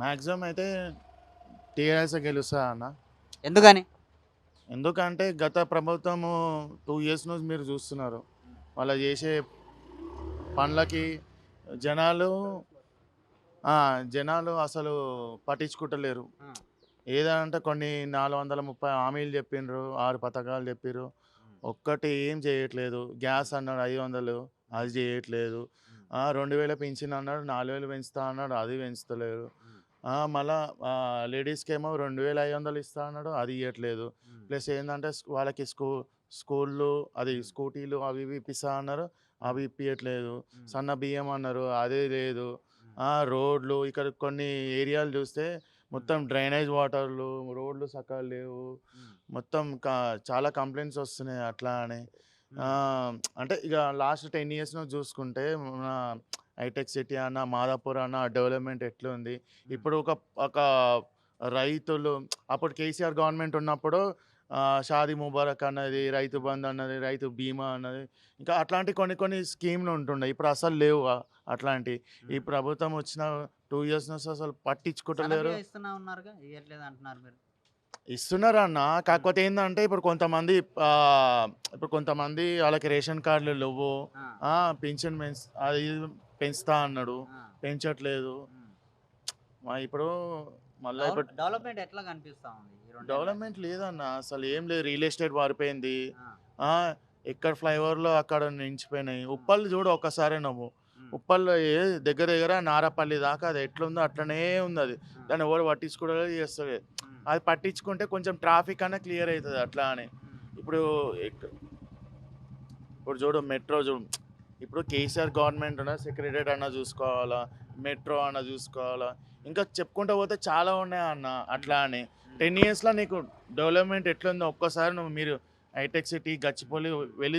Maximum అయితే TRS గెలుస్తా అన్న. ఎందుకని? ఎందుకంటే గత ప్రభుత్వము టూ ఇయర్స్ నుంచి మీరు చూస్తున్నారు. వాళ్ళు చేసే పనులకి జనాలు జనాలు అసలు పట్టించుకుంటలేరు. ఏదంటే కొన్ని నాలుగు వందల ముప్పై హామీలు చెప్పిండ్రు ఆరు పథకాలు చెప్పిర్రు. ఒక్కటి ఏం చేయట్లేదు. గ్యాస్ అన్నాడు ఐదు వందలు అది చేయట్లేదు. రెండు వేల పెంచిన అన్నాడు నాలుగు వేలు పెంచుతా అన్నాడు అది పెంచుతలేరు. మళ్ళా లేడీస్కి ఏమో రెండు వేల ఐదు వందలు ఇస్తా అన్నాడు. అది ఇవ్వట్లేదు ప్లస్ ఏంటంటే వాళ్ళకి స్కూ స్కూళ్ళు అది స్కూటీలు అవి ఇవి ఇప్పిస్తా అన్నారు. అవి ఇప్పియట్లేదు సన్న బియ్యం అన్నారు. అదే లేదు. రోడ్లు ఇక్కడ కొన్ని ఏరియాలు చూస్తే మొత్తం డ్రైనేజ్ వాటర్లు రోడ్లు సక్కగా లేవు. మొత్తం చాలా కంప్లైంట్స్ వస్తున్నాయి అట్లా అని అంటే ఇక లాస్ట్ టెన్ ఇయర్స్ చూసుకుంటే మన హైటెక్ సిటీ అన్న మాదాపూర్ అన్న డెవలప్మెంట్ ఎట్లుంది? ఇప్పుడు ఒక ఒక రైతులు అప్పుడు కేసీఆర్ గవర్నమెంట్ ఉన్నప్పుడు షాదీ ముబారక్ అన్నది రైతు బంధు అన్నది రైతు బీమా అన్నది ఇంకా అట్లాంటి కొన్ని కొన్ని స్కీమ్లు ఉంటుండే. ఇప్పుడు అసలు లేవు అట్లాంటి. ఈ ప్రభుత్వం వచ్చిన టూ ఇయర్స్ నుంచి అసలు పట్టించుకుంటలేరు ఇస్తున్నారు అన్న కాకపోతే ఏంటంటే ఇప్పుడు కొంతమంది ఆ, ఇప్పుడు కొంతమంది వాళ్ళకి రేషన్ కార్డులు లేవు. ఆ, ఆ, పింఛన్ పెంచ్ అది పెంచుతా అన్నాడు. పెంచట్లేదు. మా ఇప్పుడు మళ్ళీ ఇప్పుడు డెవలప్మెంట్ ఎట్లా కనిపిస్తా ఉంది ఈ? డెవలప్మెంట్ లేదన్న. అసలు ఏం లేదు. రియల్ ఎస్టేట్ మారిపోయింది ఆ, ఆ, ఎక్కడ ఫ్లైఓవర్లో అక్కడ నిలిచిపోయినాయి ఉప్పల్ చూడు ఒక్కసారి నువ్వు. ఉమ్, ఉప్పల్లో ఏ దగ్గర దగ్గర నారపల్లి దాకా అది ఎట్లుందో అట్లనే ఉంది అది. దాన్ని ఎవరు పట్టించుకోవడం చేస్తుంది అది పట్టించుకుంటే కొంచెం ట్రాఫిక్ అన్న క్లియర్ అవుతుంది అట్లా అని. ఉమ్, ఇప్పుడు ఇప్పుడు చూడు మెట్రో చూడు ఇప్పుడు కేసీఆర్ గవర్నమెంట్ అన్న సెక్రటరీ అన్న చూసుకోవాలా మెట్రో అన్న చూసుకోవాలా. ఇంకా చెప్పుకుంటూ పోతే చాలా ఉన్నాయి అన్న అట్లా అని. టెన్ ఇయర్స్లో నీకు డెవలప్మెంట్ ఎట్లుందో ఒక్కసారి నువ్వు మీరు హైటెక్ సిటీ గచ్చిపోలి వెళ్ళి